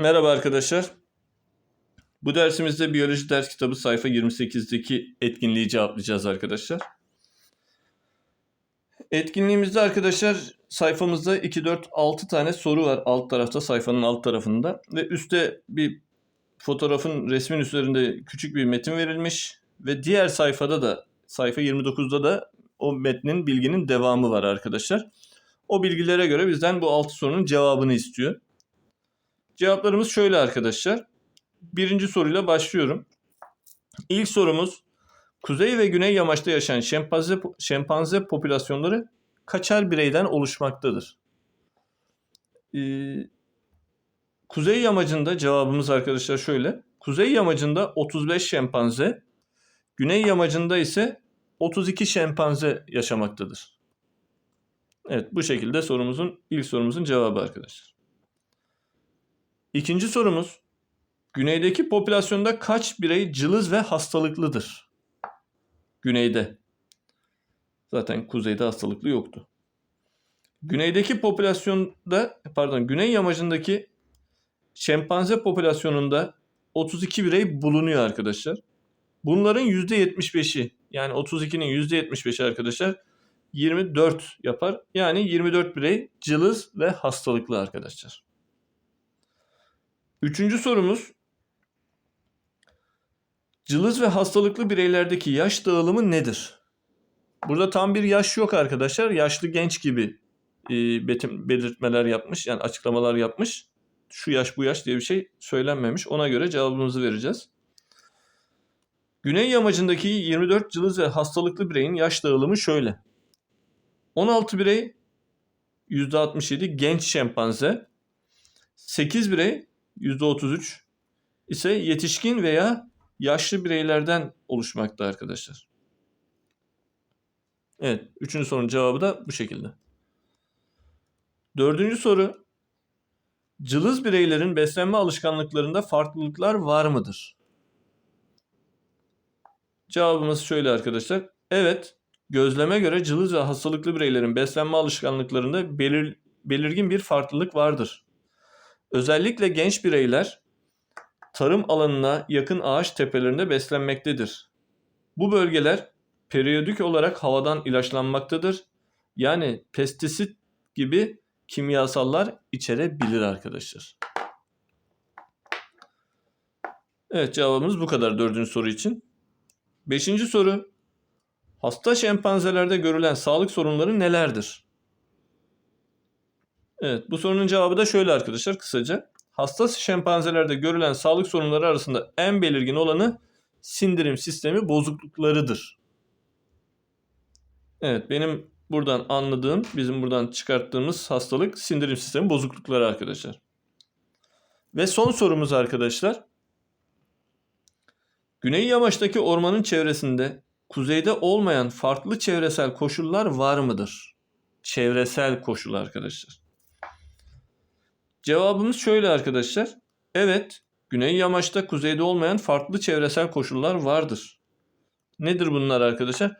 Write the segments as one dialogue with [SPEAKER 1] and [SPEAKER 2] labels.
[SPEAKER 1] Merhaba arkadaşlar. Bu dersimizde biyoloji ders kitabı sayfa 28'deki etkinliği cevaplayacağız arkadaşlar. Etkinliğimizde arkadaşlar sayfamızda 2, 4, 6 tane soru var alt tarafta sayfanın alt tarafında. Ve üstte bir fotoğrafın resmin üzerinde küçük bir metin verilmiş. Ve diğer sayfada da sayfa 29'da da o metnin bilginin devamı var arkadaşlar. O bilgilere göre bizden bu 6 sorunun cevabını istiyor. Cevaplarımız şöyle arkadaşlar. Birinci soruyla başlıyorum. İlk sorumuz Kuzey ve Güney Yamaç'ta yaşayan şempanze, şempanze popülasyonları kaçar bireyden oluşmaktadır? Ee, Kuzey Yamacı'nda cevabımız arkadaşlar şöyle. Kuzey Yamacı'nda 35 şempanze, Güney Yamacı'nda ise 32 şempanze yaşamaktadır. Evet bu şekilde sorumuzun ilk sorumuzun cevabı arkadaşlar. İkinci sorumuz. Güneydeki popülasyonda kaç birey cılız ve hastalıklıdır? Güneyde. Zaten kuzeyde hastalıklı yoktu. Güneydeki popülasyonda pardon güney yamacındaki şempanze popülasyonunda 32 birey bulunuyor arkadaşlar. Bunların %75'i yani 32'nin %75'i arkadaşlar 24 yapar. Yani 24 birey cılız ve hastalıklı arkadaşlar. Üçüncü sorumuz. Cılız ve hastalıklı bireylerdeki yaş dağılımı nedir? Burada tam bir yaş yok arkadaşlar. Yaşlı genç gibi e, belirtmeler yapmış. Yani açıklamalar yapmış. Şu yaş bu yaş diye bir şey söylenmemiş. Ona göre cevabımızı vereceğiz. Güney yamacındaki 24 cılız ve hastalıklı bireyin yaş dağılımı şöyle. 16 birey %67 genç şempanze. 8 birey %33 ise yetişkin veya yaşlı bireylerden oluşmakta arkadaşlar. Evet, üçüncü sorunun cevabı da bu şekilde. Dördüncü soru. Cılız bireylerin beslenme alışkanlıklarında farklılıklar var mıdır? Cevabımız şöyle arkadaşlar. Evet, gözleme göre cılız ve hastalıklı bireylerin beslenme alışkanlıklarında belir, belirgin bir farklılık vardır. Özellikle genç bireyler tarım alanına yakın ağaç tepelerinde beslenmektedir. Bu bölgeler periyodik olarak havadan ilaçlanmaktadır. Yani pestisit gibi kimyasallar içerebilir arkadaşlar. Evet cevabımız bu kadar dördüncü soru için. Beşinci soru. Hasta şempanzelerde görülen sağlık sorunları nelerdir? Evet bu sorunun cevabı da şöyle arkadaşlar kısaca. Hasta şempanzelerde görülen sağlık sorunları arasında en belirgin olanı sindirim sistemi bozukluklarıdır. Evet benim buradan anladığım, bizim buradan çıkarttığımız hastalık sindirim sistemi bozuklukları arkadaşlar. Ve son sorumuz arkadaşlar. Güney yamaçtaki ormanın çevresinde kuzeyde olmayan farklı çevresel koşullar var mıdır? Çevresel koşul arkadaşlar. Cevabımız şöyle arkadaşlar. Evet, güney yamaçta kuzeyde olmayan farklı çevresel koşullar vardır. Nedir bunlar arkadaşlar?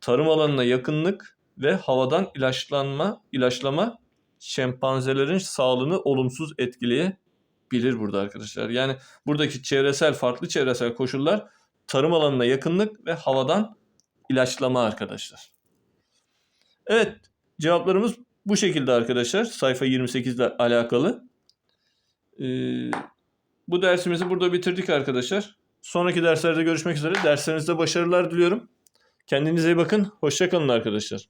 [SPEAKER 1] Tarım alanına yakınlık ve havadan ilaçlanma, ilaçlama şempanzelerin sağlığını olumsuz etkileyebilir burada arkadaşlar. Yani buradaki çevresel farklı çevresel koşullar tarım alanına yakınlık ve havadan ilaçlama arkadaşlar. Evet, cevaplarımız bu şekilde arkadaşlar sayfa 28 ile alakalı. Ee, bu dersimizi burada bitirdik arkadaşlar. Sonraki derslerde görüşmek üzere. Derslerinizde başarılar diliyorum. Kendinize iyi bakın. Hoşçakalın arkadaşlar.